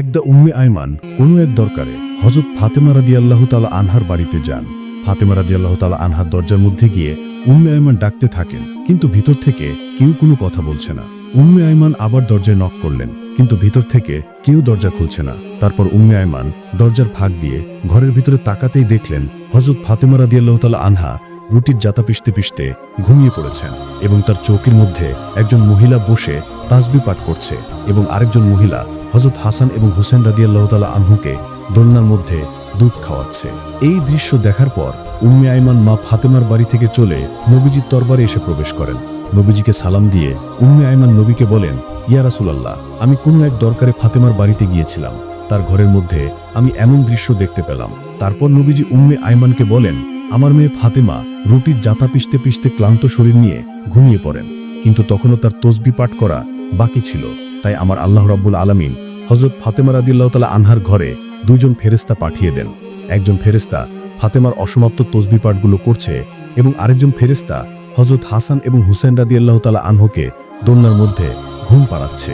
একদা উম্মে আয়মান কোনো এক দরকারে হজরত ফাতেমা রাদি আল্লাহ তালা আনহার বাড়িতে যান। ফাতেমা রাদি আল্লাহ তালা আনহার দরজার মধ্যে গিয়ে উম্মে আয়মান ডাকতে থাকেন, কিন্তু ভিতর থেকে কেউ কোনো কথা বলছে না। উম্মে আয়মান আবার দরজায় নক করলেন, কিন্তু ভিতর থেকে কেউ দরজা খুলছে না। তারপর উম্মে আয়মান দরজার ফাঁক দিয়ে ঘরের ভিতরে তাকাতেই দেখলেন হজরত ফাতেমা রাদি আল্লাহ তালা আনহা রুটির জাতা পিষতে পিষতে ঘুমিয়ে পড়েছেন এবং তার চৌকির মধ্যে একজন মহিলা বসে তাসবি পাঠ করছে এবং আরেকজন মহিলা হজরত হাসান এবং হুসেন রাদিয়াল্লাহ তালা আনহুকে দোলনার মধ্যে দুধ খাওয়াচ্ছে। এই দৃশ্য দেখার পর উম্মে আইমান মা ফাতেমার বাড়ি থেকে চলে নবীজির দরবারে এসে প্রবেশ করেন। নবীজিকে সালাম দিয়ে উম্মে আইমান নবীকে বলেন, ইয়া রাসূলাল্লাহ, আমি কোনো এক দরকারে ফাতেমার বাড়িতে গিয়েছিলাম। তার ঘরের মধ্যে আমি এমন দৃশ্য দেখতে পেলাম। তারপর নবীজি উম্মে আইমানকে বলেন, আমার মেয়ে ফাতেমা রুটির জাতা পিষতে পিষতে ক্লান্ত শরীর নিয়ে ঘুমিয়ে পড়েন। কিন্তু তখনও তার তসবি পাঠ করা বাকি ছিল। তাই আমার আল্লাহ রাব্বুল আলামিন হজরত ফাতেমা রাদিল্লাহ তালা আনহার ঘরে দুইজন ফেরেস্তা পাঠিয়ে দেন। একজন ফেরেস্তা ফাতেমার অসমাপ্ত তসবি পাঠগুলো করছে এবং আরেকজন ফেরেস্তা হজরত হাসান এবং হুসেন রাদি আল্লাহ তালা আনহকে দোলনার মধ্যে ঘুম পাড়াচ্ছে।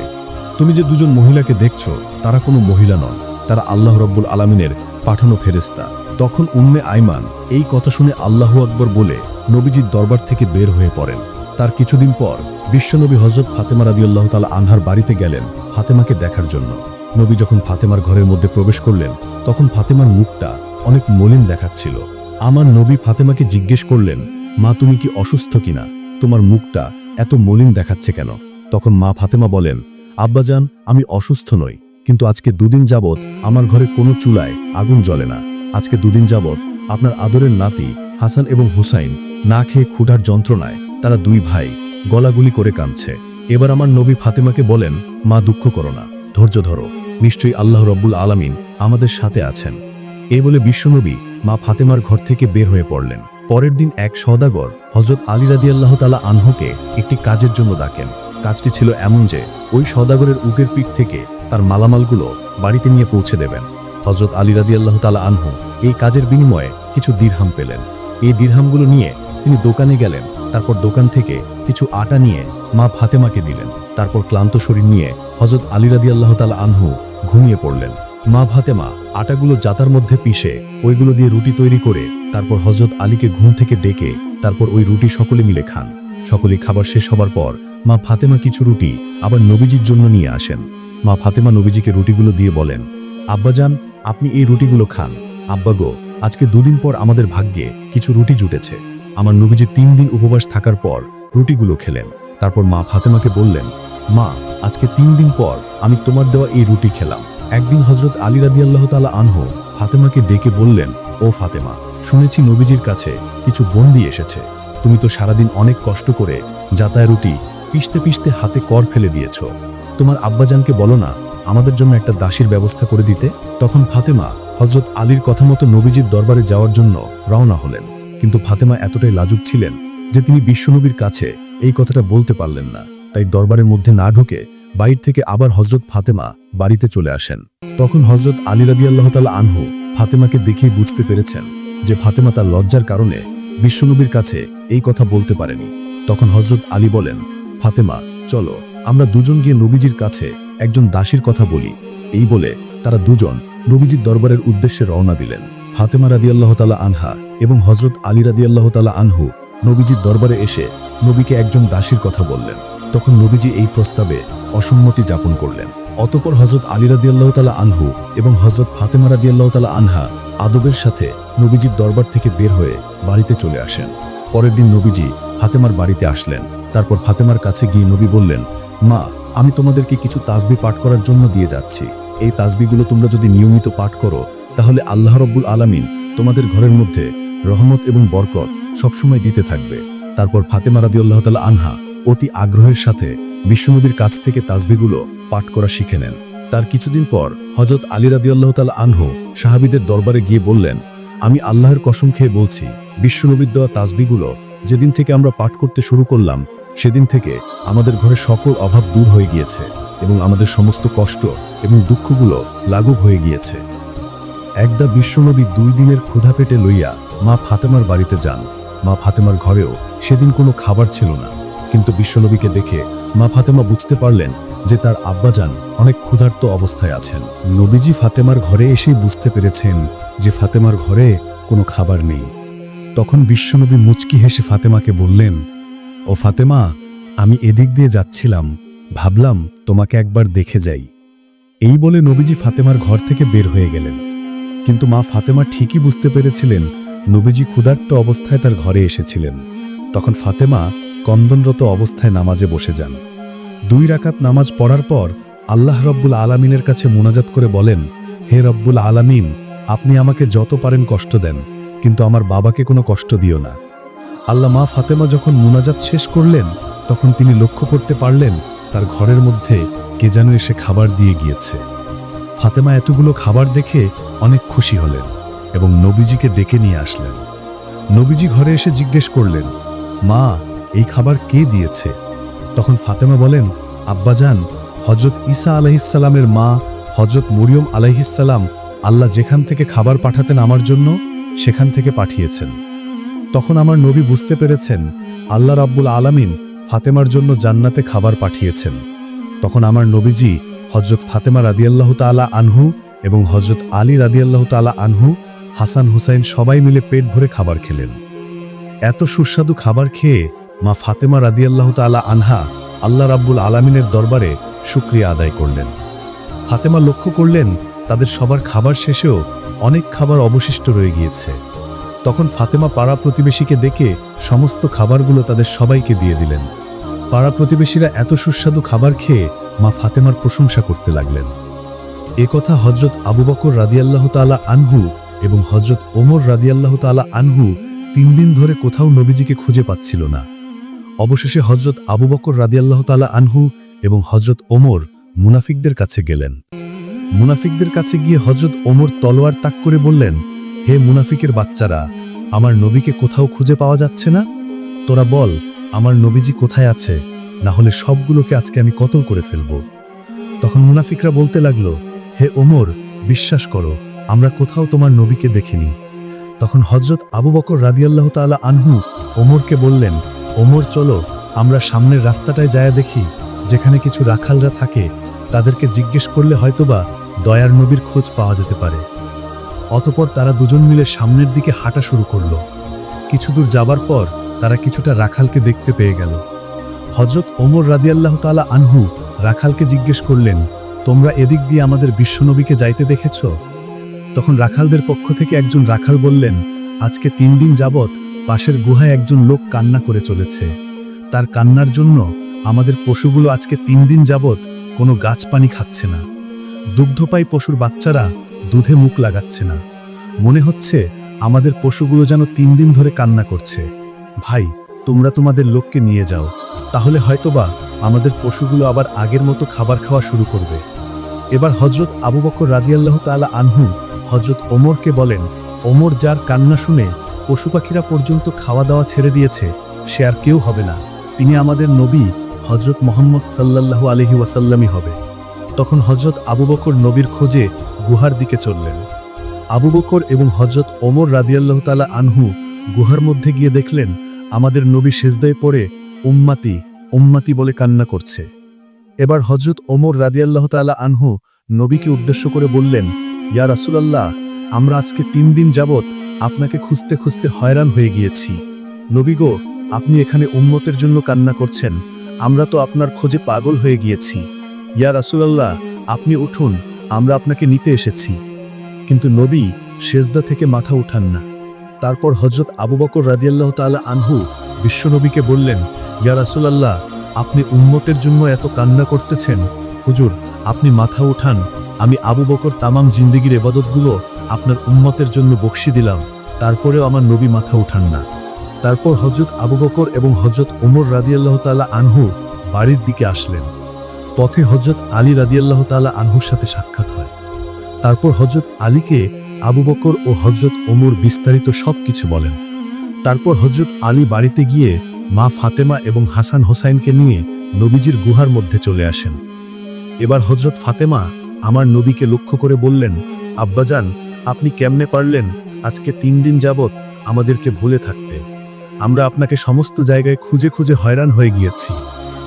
তুমি যে দুজন মহিলাকে দেখছ, তারা কোনো মহিলা নন, তারা আল্লাহ রব্বুল আলামিনের পাঠানো ফেরেস্তা তখন উম্মে আইমান এই কথা শুনে আল্লাহু আকবর বলে নবীজির দরবার থেকে বের হয়ে পড়েন। তার কিছুদিন পর বিশ্বনবী হজরত ফাতেমা রাদিউল্লাহ তালা আনহার বাড়িতে গেলেন ফাতেমাকে দেখার জন্য। নবী যখন ফাতেমার ঘরের মধ্যে প্রবেশ করলেন, তখন ফাতেমার মুখটা অনেক মলিন দেখাচ্ছিল। আমার নবী ফাতেমাকে জিজ্ঞেস করলেন, মা, তুমি কি অসুস্থ কিনা? তোমার মুখটা এত মলিন দেখাচ্ছে কেন? তখন মা ফাতেমা বলেন, আব্বাজান, আমি অসুস্থ নই, কিন্তু আজকে দুদিন যাবৎ আমার ঘরে কোনো চুলায় আগুন জ্বলে না। আজকে দুদিন যাবৎ আপনার আদরের নাতি হাসান এবং হুসাইন না খেয়ে ক্ষুধার যন্ত্রণায় তারা দুই ভাই গলাগুলি করে কাঁদছে। এবার আমার নবী ফাতেমাকে বলেন, মা, দুঃখ করো না, ধৈর্য ধরো। নিশ্চয়ই আল্লাহ রব্বুল আলামিন আমাদের সাথে আছেন। এ বলে বিশ্বনবী মা ফাতেমার ঘর থেকে বের হয়ে পড়লেন। পরের দিন এক সওদাগর হজরত আলী রাদি আল্লাহ তালা আনহুকে একটি কাজের জন্য ডাকেন। কাজটি ছিল এমন যে, ওই সওদাগরের উগের পিঠ থেকে তার মালামালগুলো বাড়িতে নিয়ে পৌঁছে দেবেন। হজরত আলী রাদি আল্লাহ তালা আনহু এই কাজের বিনিময়ে কিছু দিরহাম পেলেন। এই দিরহামগুলো নিয়ে তিনি দোকানে গেলেন। তারপর দোকান থেকে কিছু আটা নিয়ে মা ফাতেমাকে দিলেন। তারপর ক্লান্ত শরীর নিয়ে হজরত আলী রাদি আল্লাহ তালা আনহু ঘুমিয়ে পড়লেন। মা ফাতেমা আটাগুলো জাতার মধ্যে পিষে ওইগুলো দিয়ে রুটি তৈরি করে তারপর হজরত আলীকে ঘুম থেকে ডেকে তারপর ওই রুটি সকলে মিলে খান। সকলে খাবার শেষ হবার পর মা ফাতেমা কিছু রুটি আবার নবীজির জন্য নিয়ে আসেন। মা ফাতেমা নবীজিকে রুটিগুলো দিয়ে বলেন, আব্বাজান, আপনি এই রুটিগুলো খান। আব্বা গো, আজকে দুদিন পর আমাদের ভাগ্যে কিছু রুটি জুটেছে। আমার নবীজি তিন দিন উপবাস থাকার পর রুটিগুলো খেলেন। তারপর মা ফাতেমাকে বললেন, মা, আজকে তিন দিন পর আমি তোমার দেওয়া এই রুটি খেলাম। একদিন হজরত আলী রাদি আল্লাহ তালা আনহ ফাতেমাকে ডেকে বললেন, ও ফাতেমা, শুনেছি নবীজির কাছে কিছু বন্দি এসেছে। তুমি তো সারাদিন অনেক কষ্ট করে যাতায় রুটি পিষতে পিষতে হাতে কর ফেলে দিয়েছ। তোমার আব্বাজানকে বলো না, আমাদের জন্য একটা দাসীর ব্যবস্থা করে দিতে? তখন ফাতেমা হজরত আলীর কথা মতো নবীজির দরবারে যাওয়ার জন্য রওনা হলেন। কিন্তু ফাতেমা এতটাই লাজুক ছিলেন যে তিনি বিশ্বনবীর কাছে এই কথাটা বলতে পারলেন না। তাই দরবারের মধ্যে না ঢুকে বাইর থেকে আবার হজরত ফাতেমা বাড়িতে চলে আসেন। তখন হজরত আলী রাদি আল্লাহ তালা আনহু ফাতেমাকে দেখেই বুঝতে পেরেছেন যে ফাতেমা তার লজ্জার কারণে বিশ্বনবীর কাছে এই কথা বলতে পারেনি। তখন হজরত আলী বলেন, ফাতেমা, চলো, আমরা দুজন গিয়ে নবীজির কাছে একজন দাসীর কথা বলি। এই বলে তারা দুজন নবীজির দরবারের উদ্দেশ্যে রওনা দিলেন। ফাতেমা রাদি আল্লাহ তালা আনহা এবং হজরত আলী রাদি আল্লাহ তালা আনহু নবীজির দরবারে এসে নবীকে একজন দাসীর কথা বললেন। তখন নবীজি এই প্রস্তাবে অসম্মতি যাপন করলেন। অতপর হজরত আলী রাদি আল্লাহ তালা আনহু এবং হজরত ফাতেমা রাদি আল্লাহ তালা আনহা আদবের সাথে নবীজির দরবার থেকে বের হয়ে বাড়িতে চলে আসেন। পরের দিন নবীজি ফাতেমার বাড়িতে আসলেন। তারপর ফাতেমার কাছে গিয়ে নবী বললেন, মা, আমি তোমাদেরকে কিছু তাজবি পাঠ করার জন্য দিয়ে যাচ্ছি। এই তাজবিগুলো তোমরা যদি নিয়মিত পাঠ করো, তাহলে আল্লাহ রব্বুল আলামিন তোমাদের ঘরের মধ্যে রহমত এবং বরকত সবসময় দিতে থাকবে। তারপর ফাতেমা রাদি আল্লাহ তালা আনহা অতি আগ্রহের সাথে বিশ্বনবীর কাছ থেকে তাজবিগুলো পাঠ করা শিখে নেন। তার কিছুদিন পর হজরত আলী রাদি আল্লাহ তালা আনহু সাহাবিদের দরবারে গিয়ে বললেন, আমি আল্লাহর কসম খেয়ে বলছি, বিশ্বনবীর দেওয়া তাজবিগুলো যেদিন থেকে আমরা পাঠ করতে শুরু করলাম, সেদিন থেকে আমাদের ঘরে সকল অভাব দূর হয়ে গিয়েছে এবং আমাদের সমস্ত কষ্ট এবং দুঃখগুলো লাঘব হয়ে গিয়েছে। একদা বিশ্বনবী দুই দিনের ক্ষুধা পেটে লইয়া মা ফাতেমার বাড়িতে যান। মা ফাতেমার ঘরেও সেদিন কোনো খাবার ছিল না। কিন্তু বিশ্বনবীকে দেখে মা ফাতেমা বুঝতে পারলেন যে তার আব্বাজান অনেক ক্ষুধার্ত অবস্থায় আছেন। নবীজি ফাতেমার ঘরে এসেই বুঝতে পেরেছেন যে ফাতেমার ঘরে কোনো খাবার নেই। তখন বিশ্বনবী মুচকি হেসে ফাতেমাকে বললেন, ও ফাতেমা, আমি এদিক দিয়ে যাচ্ছিলাম। ভাবলাম তোমাকে একবার দেখে যাই। এই বলে নবীজি ফাতেমার ঘর থেকে বের হয়ে গেলেন। কিন্তু মা ফাতেমা ঠিকই বুঝতে পেরেছিলেন নবীজি ক্ষুধার্ত অবস্থায় তার ঘরে এসেছিলেন। তখন ফাতেমা কন্দনরত অবস্থায় নামাজে বসে যান। দুই রাকাত নামাজ পড়ার পর আল্লাহ রব্বুল আলামিনের কাছে মোনাজাত করে বলেন, হে রব্বুল আলামিন, আপনি আমাকে যত পারেন কষ্ট দেন, কিন্তু আমার বাবাকে কোনো কষ্ট দিও না। আল্লাহ মা ফাতেমা যখন মোনাজাত শেষ করলেন, তখন তিনি লক্ষ্য করতে পারলেন তার ঘরের মধ্যে কে যেন এসে খাবার দিয়ে গিয়েছে। ফাতেমা এতগুলো খাবার দেখে অনেক খুশি হলেন। এবং নবীজিকে ডেকে নিয়ে আসলেন। নবীজি ঘরে এসে জিজ্ঞেস করলেন, মা, এই খাবার কে দিয়েছে? তখন ফাতেমা বলেন আব্বাজান হজরত ঈসা আলাহিসাল্লামের মা হজরত মরিয়ম আলাইহিসাল্লাম আল্লাহ যেখান থেকে খাবার পাঠাতেন আমার জন্য, সেখান থেকে পাঠিয়েছেন। তখন আমার নবী বুঝতে পেরেছেন, আল্লাহ রাব্বুল আলামিন ফাতেমার জন্য জান্নাতে খাবার পাঠিয়েছেন। তখন আমার নবীজি হজরত ফাতেমা রাদিয়াল্লাহু তাআলা আনহু এবং হজরত আলী রাদিয়াল্লাহু তাআলা আনহু হাসান হুসাইন সবাই মিলে পেট ভরে খাবার খেলেন। এত সুস্বাদু খাবার খেয়ে মা ফাতেমা রাদিয়াল্লাহু তাআলা আনহা আল্লাহ রাব্বুল আলামিনের দরবারে শুক্রিয়া আদায় করলেন। ফাতেমা লক্ষ্য করলেন তাদের সবার খাবার শেষেও অনেক খাবার অবশিষ্ট রয়ে গিয়েছে। তখন ফাতেমা পাড়া প্রতিবেশীকে ডেকে সমস্ত খাবারগুলো তাদের সবাইকে দিয়ে দিলেন। পাড়া প্রতিবেশীরা এত সুস্বাদু খাবার খেয়ে মা ফাতেমার প্রশংসা করতে লাগলেন। এ কথা হজরত আবু বকর রাদিয়াল্লাহ তালা আনহু এবং হজরত ওমর রাদিয়াল্লাহ তালা আনহু তিন দিন ধরে কোথাও নবীজিকে খুঁজে পাচ্ছিল না। অবশেষে হজরত আবু বকর রাদিয়াল্লাহ তালা আনহু এবং হজরত ওমর মুনাফিকদের কাছে গেলেন। মুনাফিকদের কাছে গিয়ে হজরত ওমর তলোয়ার তাক করে বললেন, হে মুনাফিকের বাচ্চারা, আমার নবীকে কোথাও খুঁজে পাওয়া যাচ্ছে না? তোরা বল, আমার নবীজি কোথায় আছে? না হলে সবগুলোকে আজকে আমি কতল করে ফেলব? তখন মুনাফিকরা বলতে লাগল, হে ওমর, বিশ্বাস করো আমরা কোথাও তোমার নবীকে দেখিনি। তখন হজরত আবু বকর রাদিয়াল্লাহ তাআলা আনহু ওমরকে বললেন, ওমর, চলো, আমরা সামনের রাস্তাটায় যায় দেখি, যেখানে কিছু রাখালরা থাকে, তাদেরকে জিজ্ঞেস করলে হয়তোবা দয়ার নবীর খোঁজ পাওয়া যেতে পারে। অতপর তারা দুজন মিলে সামনের দিকে হাঁটা শুরু করল। কিছু দূর যাবার পর তারা কিছুটা রাখালকে দেখতে পেয়ে গেল। হজরত ওমর রাদিয়াল্লাহ তালা আনহু রাখালকে জিজ্ঞেস করলেন, তোমরা এদিক দিয়ে আমাদের বিশ্বনবীকে যাইতে দেখেছ? তখন রাখালদের পক্ষ থেকে একজন রাখাল বললেন, আজকে তিন দিন যাবৎ পাশের গুহায় একজন লোক কান্না করে চলেছে। তার কান্নার জন্য আমাদের পশুগুলো আজকে তিন দিন যাবৎ কোনো গাছ পানি খাচ্ছে না। দুগ্ধপাই পশুর বাচ্চারা দুধে মুখ লাগাচ্ছে না। মনে হচ্ছে আমাদের পশুগুলো যেন তিন দিন ধরে কান্না করছে। ভাই, তোমরা তোমাদের লোককে নিয়ে যাও। তাহলে হয়তোবা আমাদের পশুগুলো আবার আগের মতো খাবার খাওয়া শুরু করবে। এবার হজরত আবু বকর রাদিয়াল্লাহ তাআলা আনহু হজরত ওমরকে বলেন, ওমর যার কান্না শুনে পশু পাখিরা পর্যন্ত খাওয়া দাওয়া ছেড়ে দিয়েছে, সে আর কেউ হবে না। তিনি আমাদের নবী হজরত মোহাম্মদ সাল্লাল্লাহু আলহি ওয়াসাল্লামই হবে। তখন হজরত আবু বকর নবীর খোঁজে গুহার দিকে চললেন। আবু বকর এবং হজরত ওমর রাদিয়াল্লাহ তালা আনহু গুহার মধ্যে গিয়ে দেখলেন, আমাদের নবী সেজদায় পড়ে উম্মাতি উম্মাতি বলে কান্না করছে। এবার হজরত ওমর রাদিয়াল্লাহ তালা আনহু নবীকে উদ্দেশ্য করে বললেন ইয়া রাসুলাল্লাহ, আমরা আজকে তিন দিন যাবৎ আপনাকে খুঁজতে খুঁজতে হয়রান হয়ে গিয়েছি। নবী গো, আপনি এখানে উম্মতের জন্য কান্না করছেন। আমরা তো আপনার খোঁজে পাগল হয়ে গিয়েছি। ইয়া রাসুলাল্লাহ, আপনি উঠুন, আমরা আপনাকে নিতে এসেছি। কিন্তু নবী সেজদা থেকে মাথা উঠান না। তারপর হজরত আবু বকর রাদিয়াল্লাহ তাআলা আনহু বিশ্বনবীকে বললেন, ইয়া রাসুলাল্লাহ, আপনি উম্মতের জন্য এত কান্না করতেছেন। হুজুর, আপনি মাথা উঠান আমি আবু বকর তামাম জিন্দিগির এবাদতগুলো আপনার উম্মতের জন্য বকশি দিলাম, তারপরেও আমার নবী মাথা উঠান না। তারপর হজরত আবু বকর এবং হজরত ওমর রাদিয়াল্লাহ তাআলা আনহু বাড়ির দিকে আসলেন। পথে হজরত আলী রাদিয়াল্লাহ তাআলা আনহুর সাথে সাক্ষাৎ হয়। তারপর হজরত আলীকে আবু বকর ও হজরত ওমর বিস্তারিত সব কিছু বলেন। তারপর হজরত আলী বাড়িতে গিয়ে মা ফাতেমা এবং হাসান হোসাইনকে নিয়ে নবীজির গুহার মধ্যে চলে আসেন। এবার হজরত ফাতেমা আমার নবীকে লক্ষ্য করে বললেন, আব্বাজান, আপনি কেমনে পারলেন? আজকে তিন দিন যাবৎ আমাদেরকে ভুলে থাকতে। আমরা আপনাকে সমস্ত জায়গায় খুঁজে খুঁজে হয়রান হয়ে গিয়েছি।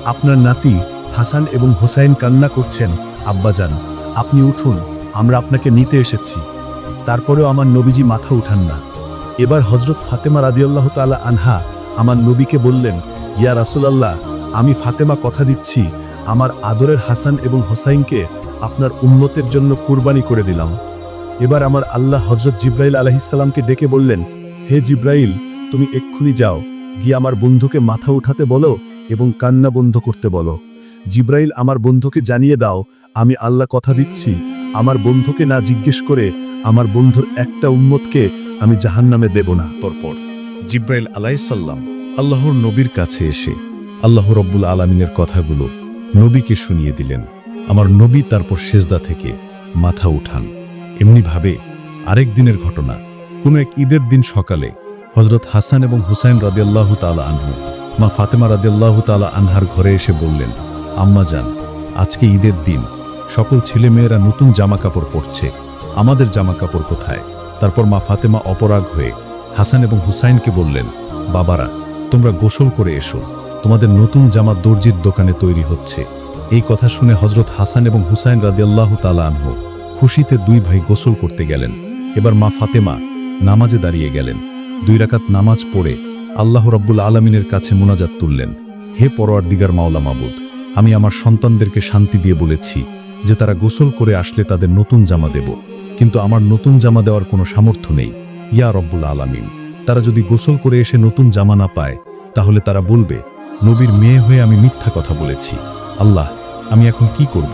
আপনার নাতি হাসান এবং হোসাইন কান্না করছেন, আব্বাজান, আপনি উঠুন, আমরা আপনাকে নিতে এসেছি। তারপরেও আমার নবীজি মাথা উঠান না। এবার হজরত ফাতেমা রাদিয়াল্লাহ তাআলা আনহা আমার নবীকে বললেন, ইয়া রাসূলুল্লাহ, আমি ফাতেমা কথা দিচ্ছি। আমার আদরের হাসান এবং হোসাইনকে আপনার উন্নতের জন্য কুরবানি করে দিলাম। এবার আমার আল্লাহ হজরত জিব্রাইল আলহিসাল্লামকে ডেকে বললেন, হে জিব্রাইল, তুমি এক্ষুনি যাও, গিয়ে আমার বন্ধুকে মাথা উঠাতে বলো এবং কান্না বন্ধ করতে বলো। জিব্রাইল, আমার বন্ধুকে জানিয়ে দাও, আমি আল্লাহ কথা দিচ্ছি। আমার বন্ধুকে না জিজ্ঞেস করে আমার বন্ধুর একটা উম্মতকে আমি জাহান্নামে দেব না। পরপর জিব্রাইল আলাইসাল্লাম আল্লাহর নবীর কাছে এসে আল্লাহ রব্বুল আলমিনের কথাগুলো নবীকে শুনিয়ে দিলেন। আমার নবী তারপর সেজদা থেকে মাথা উঠান। এমনিভাবে আরেক দিনের ঘটনা। কোনো এক ঈদের দিন সকালে হজরত হাসান এবং হুসাইন রাদিয়াল্লাহ তালা আনহু, মা ফাতেমা রাদিয়াল্লাহ তালা আনহার ঘরে এসে বললেন, আম্মা যান, আজকে ঈদের দিন। সকল ছেলেমেয়েরা নতুন জামা কাপড় পরছে। আমাদের জামা কাপড় কোথায়? তারপর মা ফাতেমা অপরাগ হয়ে হাসান এবং হুসাইনকে বললেন, বাবারা, তোমরা গোসল করে এসো। তোমাদের নতুন জামা দর্জির দোকানে তৈরি হচ্ছে। এই কথা শুনে হজরত হাসান এবং হুসাইন রাদিয়াল্লাহ তালা খুশিতে দুই ভাই গোসল করতে গেলেন। এবার মা ফাতেমা নামাজে দাঁড়িয়ে গেলেন। দুই রাকাত নামাজ পড়ে আল্লাহ রব্বুল আলমিনের কাছে মোনাজাত তুললেন। হে পরোয়ার দিগার মাওলা মাবুদ, আমি আমার সন্তানদেরকে শান্তি দিয়ে বলেছি যে তারা গোসল করে আসলে তাদের নতুন জামা দেব। কিন্তু আমার নতুন জামা দেওয়ার কোনো সামর্থ্য নেই। ইয়া রব্বুল আলামিন, তারা যদি গোসল করে এসে নতুন জামা না পায়, তাহলে তারা বলবে, নবীর মেয়ে হয়ে আমি মিথ্যা কথা বলেছি। আল্লাহ, আমি এখন কি করব?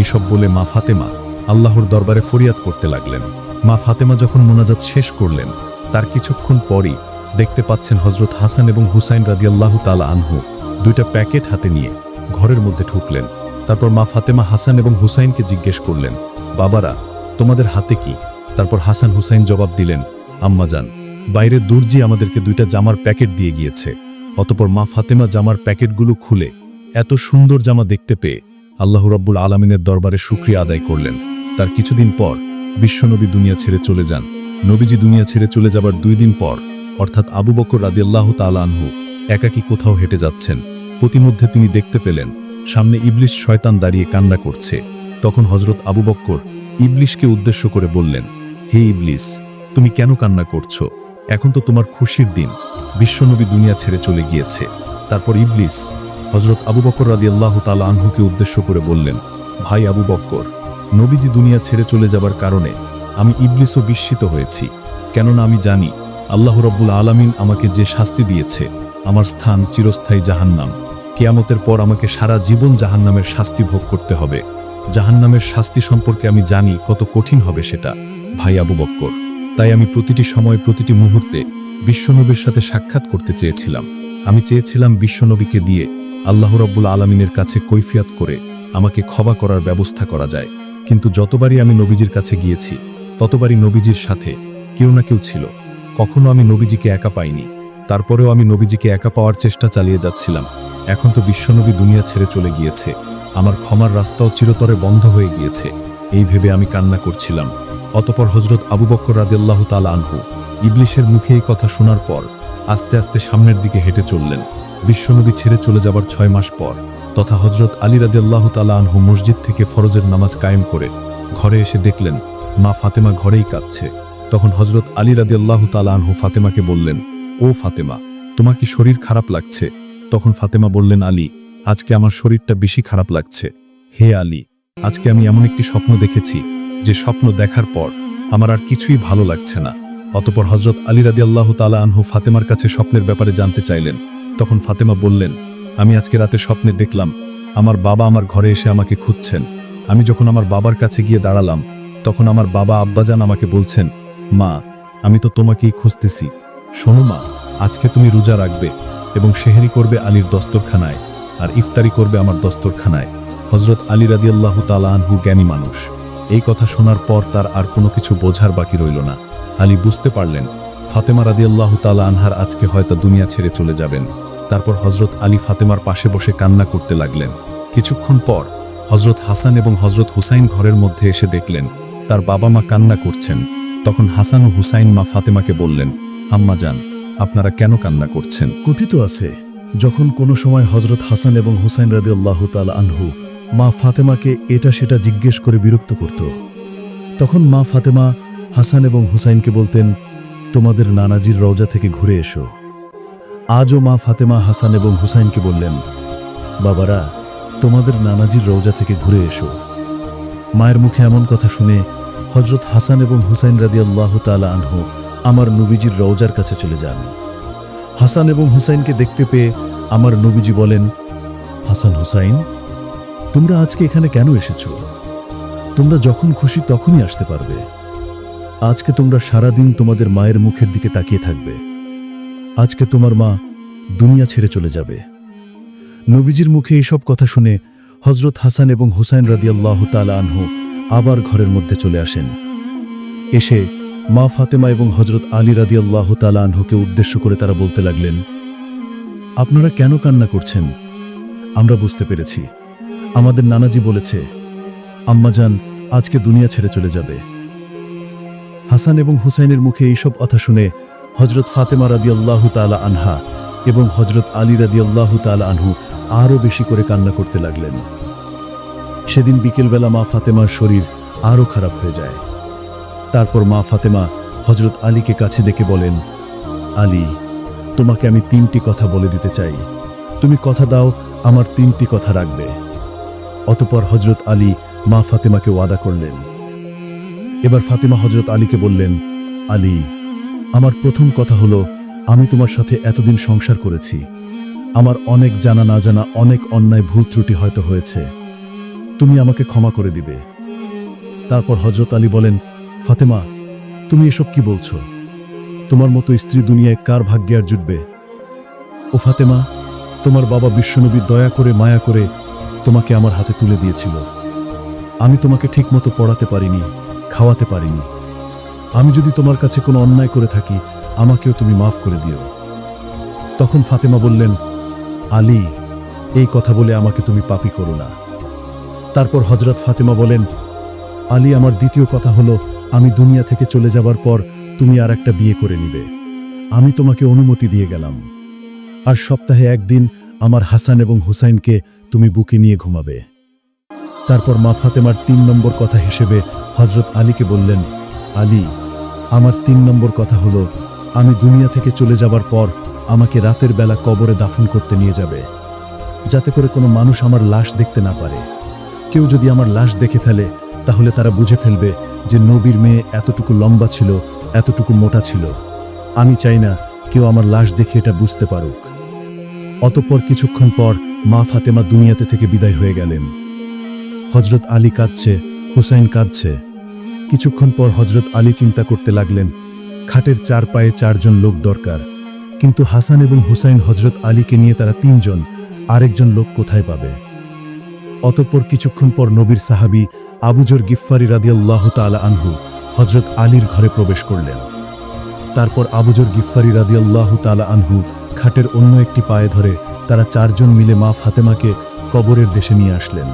এইসব বলে মা ফাতেমা আল্লাহর দরবারে ফরিয়াদ করতে লাগলেন। মা ফাতেমা যখন মোনাজাত শেষ করলেন, তার কিছুক্ষণ পরই দেখতে পাচ্ছেন হজরত হাসান এবং হুসাইন রাদিয়াল্লাহু তালা আনহু দুইটা প্যাকেট হাতে নিয়ে ঘরের মধ্যে ঢুকলেন। তারপর মা ফাতেমা হাসান এবং হুসাইনকে জিজ্ঞেস করলেন, বাবারা, তোমাদের হাতে কি? তারপর হাসান হুসাইন জবাব দিলেন আম্মাজান বাইরে দুর্জি আমাদেরকে দুইটা জামার প্যাকেট দিয়ে গিয়েছে। অতপর মা ফাতেমা জামার প্যাকেটগুলো খুলে এত সুন্দর জামা দেখতে পেয়ে আল্লাহ রাব্বুল আলমিনের দরবারে শুক্রিয়া আদায় করলেন। তার কিছুদিন পর বিশ্বনবী দুনিয়া ছেড়ে চলে যান। নবীজি দুনিয়া ছেড়ে চলে যাবার দুই দিন পর অর্থাৎ আবু বকর রাদিয়াল্লাহ তালা আনহু একাকী কোথাও হেঁটে যাচ্ছেন। প্রতিমধ্যে তিনি দেখতে পেলেন, সামনে ইবলিশ শয়তান দাঁড়িয়ে কান্না করছে। তখন হজরত আবু বক্কর ইবলিশকে উদ্দেশ্য করে বললেন, হে ইবলিস তুমি কেন কান্না করছ? এখন তো তোমার খুশির দিন। বিশ্বনবী দুনিয়া ছেড়ে চলে গিয়েছে। তারপর ইবলিস হজরত আবু বকর রাদি আল্লাহ তালা আনহুকে উদ্দেশ্য করে বললেন, ভাই আবু বক্কর নবীজি দুনিয়া ছেড়ে চলে যাবার কারণে আমি ইবলিসও বিস্মিত হয়েছি। কেননা আমি জানি, আল্লাহ রব্বুল আলামিন আমাকে যে শাস্তি দিয়েছে, আমার স্থান চিরস্থায়ী জাহান্নাম। কেয়ামতের পর আমাকে সারা জীবন জাহান্নামের শাস্তি ভোগ করতে হবে। জাহান্নামের শাস্তি সম্পর্কে আমি জানি কত কঠিন হবে সেটা। ভাই আবু বক্কর তাই আমি প্রতিটি সময় প্রতিটি মুহূর্তে বিশ্বনবীর সাথে সাক্ষাৎ করতে চেয়েছিলাম। আমি চেয়েছিলাম বিশ্বনবীকে দিয়ে আল্লাহ রব্বুল আলমিনের কাছে কৈফিয়াত করে আমাকে ক্ষমা করার ব্যবস্থা করা যায়। কিন্তু যতবারই আমি নবীজির কাছে গিয়েছি, ততবারই নবীজির সাথে কেউ না কেউ ছিল। কখনো আমি নবীজিকে একা পাইনি। তারপরেও আমি নবীজিকে একা পাওয়ার চেষ্টা চালিয়ে যাচ্ছিলাম। এখন তো বিশ্বনবী দুনিয়া ছেড়ে চলে গিয়েছে। আমার ক্ষমার রাস্তাও চিরতরে বন্ধ হয়ে গিয়েছে। এই ভেবে আমি কান্না করছিলাম। অতপর হজরত আবু বক্কর রাদিয়াল্লাহু তালা আনহু ইবলিশের মুখে এই কথা শোনার পর আস্তে আস্তে সামনের দিকে হেঁটে চললেন। বিশ্বনবী ছেড়ে চলে যাবার ছয় মাস পর, তথা হজরত আলী রাদিয়াল্লাহ তালা আনহু মসজিদ থেকে ফরজের নামাজ কায়েম করে ঘরে এসে দেখলেন, মা ফাতেমা ঘরেই কাঁদছে। তখন হজরত আলী রাদিয়াল্লাহু তালা আনহু ফাতেমাকে বললেন, ও ফাতেমা, তোমার কি শরীর খারাপ লাগছে? তখন ফাতেমা বললেন, আলী, আজকে আমার শরীরটা বেশি খারাপ লাগছে। হে আলী, আজকে আমি এমন একটি স্বপ্ন দেখেছি, যে স্বপ্ন দেখার পর আমার আর কিছুই ভালো লাগছে না। অতপর হজরত আলী রাদি আল্লাহ তালা আনহু ফাতেমার কাছে স্বপ্নের ব্যাপারে জানতে চাইলেন। তখন ফাতেমা বললেন, আমি আজকে রাতে স্বপ্নে দেখলাম, আমার বাবা আমার ঘরে এসে আমাকে খুঁজছেন। আমি যখন আমার বাবার কাছে গিয়ে দাঁড়ালাম, তখন আমার বাবা আব্বাজান আমাকে বলছেন, মা, আমি তো তোমাকেই খুঁজতেছি। শোনো মা, আজকে তুমি রোজা রাখবে এবং সেহেরি করবে আলীর দস্তরখানায় আর ইফতারি করবে আমার দস্তরখানায়। হজরত আলী রাদিয়াল্লাহ তালা আনহু জ্ঞানী মানুষ। এই কথা শোনার পর তার আর কোনো কিছু বোঝার বাকি রইল না। আলী বুঝতে পারলেন, ফাতেমা রাদিয়াল্লাহ তালা আনহার আজকে হয়তো দুনিয়া ছেড়ে চলে যাবেন। তারপর হজরত আলী ফাতেমার পাশে বসে কান্না করতে লাগলেন। কিছুক্ষণ পর হজরত হাসান এবং হজরত হুসাইন ঘরের মধ্যে এসে দেখলেন, তার বাবা মা কান্না করছেন। তখন হাসান ও হুসাইন মা ফাতেমাকে বললেন, আম্মা যান, আপনারা কেন কান্না করছেন? কথিত আছে, যখন কোনো সময় হজরত হাসান এবং হুসাইন রাদি আল্লাহ তাল আনহু মা ফাতেমাকে এটা সেটা জিজ্ঞেস করে বিরক্ত করত। তখন মা ফাতেমা হাসান এবং হুসাইনকে বলতেন, তোমাদের নানাজির রওজা থেকে ঘুরে এসো। আজও মা ফাতেমা হাসান এবং হুসাইনকে বললেন, বাবারা, তোমাদের নানাজির রওজা থেকে ঘুরে এসো। মায়ের মুখে এমন কথা শুনে হজরত হাসান এবং হুসাইন রাদি আল্লাহ তালা আনহু আমার নবীজির রওজার কাছে চলে যান। হাসান এবং হুসাইনকে দেখতে পেয়ে আমার নবীজি বলেন, হাসান হুসাইন, তোমরা আজকে এখানে কেন এসেছ? তোমরা যখন খুশি তখনই আসতে পারবে। আজকে তোমরা সারাদিন তোমাদের মায়ের মুখের দিকে তাকিয়ে থাকবে। আজকে তোমার মা দুনিয়া ছেড়ে চলে যাবে। নবীজির মুখে এইসব কথা শুনে হজরত হাসান এবং হুসাইন রাদিয়াল্লাহ তালা আনহু আবার ঘরের মধ্যে চলে আসেন। এসে মা ফাতেমা এবং হজরত আলী রাদিয়াল্লাহ তালা আনহুকে উদ্দেশ্য করে তারা বলতে লাগলেন, আপনারা কেন কান্না করছেন? আমরা বুঝতে পেরেছি। আমাদের নানাজি বলেছে আম্মাজান আজকে দুনিয়া ছেড়ে চলে যাবে। হাসান এবং হুসাইনের মুখে এইসব কথা শুনে হজরত ফাতেমা রাদিয়াল্লাহু তালা আনহা এবং হজরত আলী রাদিয়াল্লাহু তালা আনহু আরও বেশি করে কান্না করতে লাগলেন। সেদিন বিকেলবেলা মা ফাতেমার শরীর আরও খারাপ হয়ে যায়। তারপর মা ফাতেমা হজরত আলীকে কাছে ডেকে বলেন, আলী, তোমাকে আমি তিনটি কথা বলে দিতে চাই। তুমি কথা দাও, আমার তিনটি কথা রাখবে। অতপর হজরত আলী মা ফাতেমাকে ওয়াদা করলেন। এবার ফাতেমা হজরত আলীকে বললেন, আলী আমার প্রথম কথা হলো, আমি তোমার সাথে এতদিন সংসার করেছি। আমার অনেক জানা না জানা অনেক অন্যায় ভুল ত্রুটি হয়তো হয়েছে। তুমি আমাকে ক্ষমা করে দিবে। তারপর হজরত আলী বলেন, ফাতেমা, তুমি এসব কি বলছো? তোমার মতো স্ত্রী দুনিয়ায় কার ভাগ্যে আর জুটবে? ও ফাতেমা, তোমার বাবা বিশ্বনবী দয়া করে মায়া করে তোমাকে আমার হাতে তুলে দিয়েছিল। আমি তোমাকে ঠিকমতো পড়াতে পারিনি, খাওয়াতে পারিনি। আমি যদি তোমার কাছে কোনো অন্যায় করে থাকি, আমাকেও তুমি মাফ করে দিও। তখন ফাতেমা বললেন, আলী, এই কথা বলে আমাকে তুমি পাপি করো না। তারপর হজরত ফাতেমা বলেন, আলী, আমার দ্বিতীয় কথা হলো, আমি দুনিয়া থেকে চলে যাবার পর তুমি আর একটা বিয়ে করে নিবে। আমি তোমাকে অনুমতি দিয়ে গেলাম। আর সপ্তাহে একদিন আমার হাসান এবং হুসাইনকে তুমি বুকে নিয়ে ঘুমাবে। তারপর মা ফাতেমার তিন নম্বর কথা হিসেবে হজরত আলীকে বললেন আলী, আমার তিন নম্বর কথা হলো, আমি দুনিয়া থেকে চলে যাবার পর আমাকে রাতের বেলা কবরে দাফন করতে নিয়ে যাবে। যাতে করে কোনো মানুষ আমার লাশ দেখতে না পারে। কেউ যদি আমার লাশ দেখে ফেলে, তাহলে তারা বুঝে ফেলবে যে নবীর মেয়ে এতটুকু লম্বা ছিল, এতটুকু মোটা ছিল। আমি চাই না কেউ আমার লাশ দেখে এটা বুঝতে পারুক। অতঃপর কিছুক্ষণ পর মা ফাতেমা দুনিয়াতে থেকে বিদায় হয়ে গেলেন। হজরত আলী কাঁদছে, হুসাইন কাঁদছে। কিছুক্ষণ পর হজরত আলী চিন্তা করতে লাগলেন, খাটের চার পায়ে চারজন লোক দরকার। কিন্তু হাসান এবং হুসাইন হজরত আলীকে নিয়ে তারা তিনজন, আরেকজন লোক কোথায় পাবে? অতঃপর কিছুক্ষণ পর নবীর সাহাবি আবুজর গিফফারি রাদিয়াল্লাহ তালা আনহু হজরত আলীর ঘরে প্রবেশ করলেন। তারপর আবুজর গিফফারি রাদিয়াল্লাহ তালা আনহু খাটের অন্য একটি পায়ে ধরে তারা চারজন মিলে মা ফাতেমাকে কবরের দেশে নিয়ে আসলেন।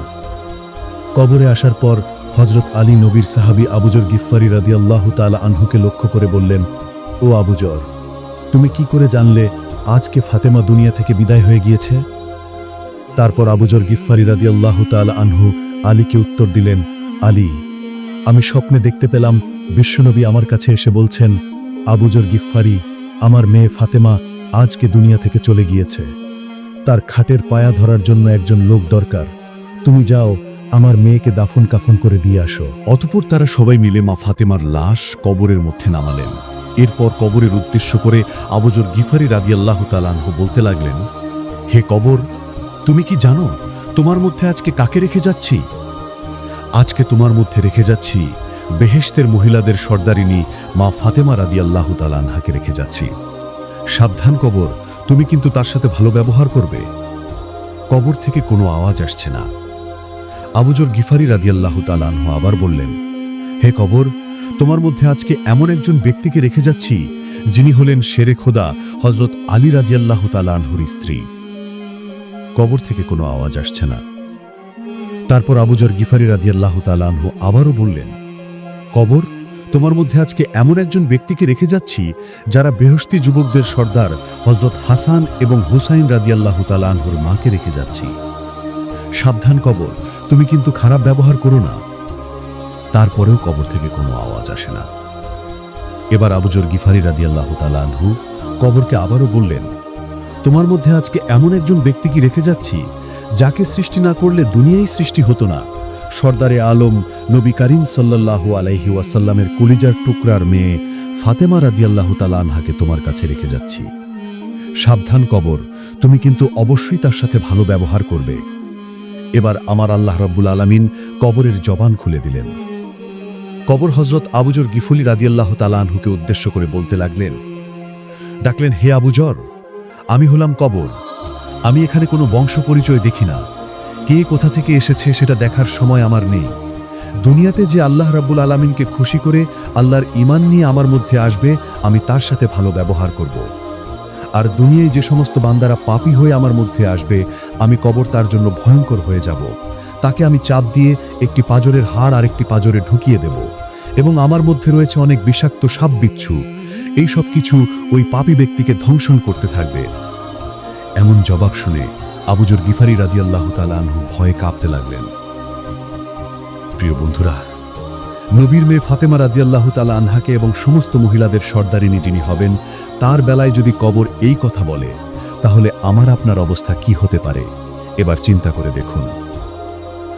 কবরে আসার পর হজরত আলী নবীর সাহাবি আবুজর গিফফারি রাদিয়াল্লাহ তালা আনহুকে লক্ষ্য করে বললেন, ও আবুজর তুমি কি করে জানলে আজকে ফাতেমা দুনিয়া থেকে বিদায় হয়ে গিয়েছে? তারপর আবুজর গিফফারি রাদিয়াল্লাহ তালা আনহু আলীকে উত্তর দিলেন, আলী, আমি স্বপ্নে দেখতে পেলাম বিশ্বনবী আমার কাছে এসে বলছেন আবুজর গিফফারি, আমার মেয়ে ফাতেমা আজকে দুনিয়া থেকে চলে গিয়েছে। তার খাটের পায়া ধরার জন্য একজন লোক দরকার। তুমি যাও আমার মেয়েকে দাফন কাফন করে দিয়ে আসো। অতপর তারা সবাই মিলে মা ফাতেমার লাশ কবরের মধ্যে নামালেন। এরপর কবরের উদ্দেশ্য করে আবুজর গিফারি রাদিয়াল্লাহ তালানহ বলতে লাগলেন, হে কবর, তুমি কি জানো তোমার মধ্যে আজকে কাকে রেখে যাচ্ছি? আজকে তোমার মধ্যে রেখে যাচ্ছি বেহেশতের মহিলাদের সর্দারিনী মা ফাতেমা রাদিয়াল্লাহ তালানহাকে রেখে যাচ্ছি। সাবধান কবর, তুমি কিন্তু তার সাথে ভালো ব্যবহার করবে। কবর থেকে কোনো আওয়াজ আসছে না। আবুজর গিফারি রাদিয়াল্লাহ তালানহ আবার বললেন, হে কবর, তোমার মধ্যে আজকে এমন একজন ব্যক্তিকে রেখে যাচ্ছি, যিনি হলেন শেরে খোদা হজরত আলী রাদিয়াল্লাহ তালানহুর স্ত্রী। কবর থেকে কোনো আওয়াজ আসছে না। তারপর আবুজর গিফারি রাদিয়াল্লাহ তালানহু আবারও বললেন, কবর, তোমার মধ্যে আজকে এমন একজন ব্যক্তিকে রেখে যাচ্ছি, যারা বেহস্তি যুবকদের সর্দার হজরত হাসান এবং হুসাইন রাদিয়াল্লাহু তাআলা আনহুর মাকে রেখে যাচ্ছি। সাবধান কবর, তুমি কিন্তু খারাপ ব্যবহার করো না। তারপরেও কবর থেকে কোনো আওয়াজ আসে না। এবার আবুজর গিফারি রাদিয়াল্লাহু তাআলা আনহু কবরকে আবারও বললেন, তোমার মধ্যে আজকে এমন একজন ব্যক্তি কি রেখে যাচ্ছি, যাকে সৃষ্টি না করলে দুনিয়াই সৃষ্টি হতো না? সর্দারে আলম নবী করিম সাল্লাল্লাহু আলাইহি ওয়াসাল্লামের কলিজার টুকরার মেয়ে ফাতেমা রাদিয়াল্লাহু তাআলা আনহাকে তোমার কাছে রেখে যাচ্ছি। সাবধান কবর, তুমি কিন্তু অবশ্যই তার সাথে ভালো ব্যবহার করবে। এবার আমার আল্লাহ রাব্বুল আলামিন কবরের জবান খুলে দিলেন। কবর হজরত আবুজর গিফুলি রাদিয়াল্লাহু তাআলা আনহুকে উদ্দেশ্য করে বলতে লাগলেন, ডাকলেন, হে আবুজর আমি হলাম কবর। আমি এখানে কোনো বংশ পরিচয় দেখি না। কে কোথা থেকে এসেছে সেটা দেখার সময় আমার নেই। দুনিয়াতে যে আল্লাহ রাব্বুল আলামিনকে খুশি করে আল্লাহর ইমান নিয়ে আমার মধ্যে আসবে, আমি তার সাথে ভালো ব্যবহার করব। আর দুনিয়ায় যে সমস্ত বান্দারা পাপী হয়ে আমার মধ্যে আসবে, আমি কবর তার জন্য ভয়ঙ্কর হয়ে যাব। তাকে আমি চাপ দিয়ে একটি পাজরের হাড় আর একটি পাজরে ঢুকিয়ে দেব এবং আমার মধ্যে রয়েছে অনেক বিষাক্ত সাপ বিচ্ছু। এই সব কিছু ওই পাপী ব্যক্তিকে ধ্বংসন করতে থাকবে। এমন জবাব শুনে আবুজর গিফারি রাদিয়াল্লাহু তাআলা আনহু ভয়ে কাঁপতে লাগলেন। প্রিয় বন্ধুরা নবীর মেয়ে ফাতেমা রাজিয়াল্লাহ তালা আনহাকে এবং সমস্ত মহিলাদের সর্দারিনী যিনি হবেন, তার বেলায় যদি কবর এই কথা বলে, তাহলে আমার আপনার অবস্থা কি হতে পারে? এবার চিন্তা করে দেখুন।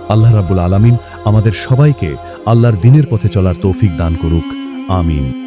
আল্লাহ রাবুল আলামিন আমাদের সবাইকে আল্লাহর দিনের পথে চলার তৌফিক দান করুক। আমিন।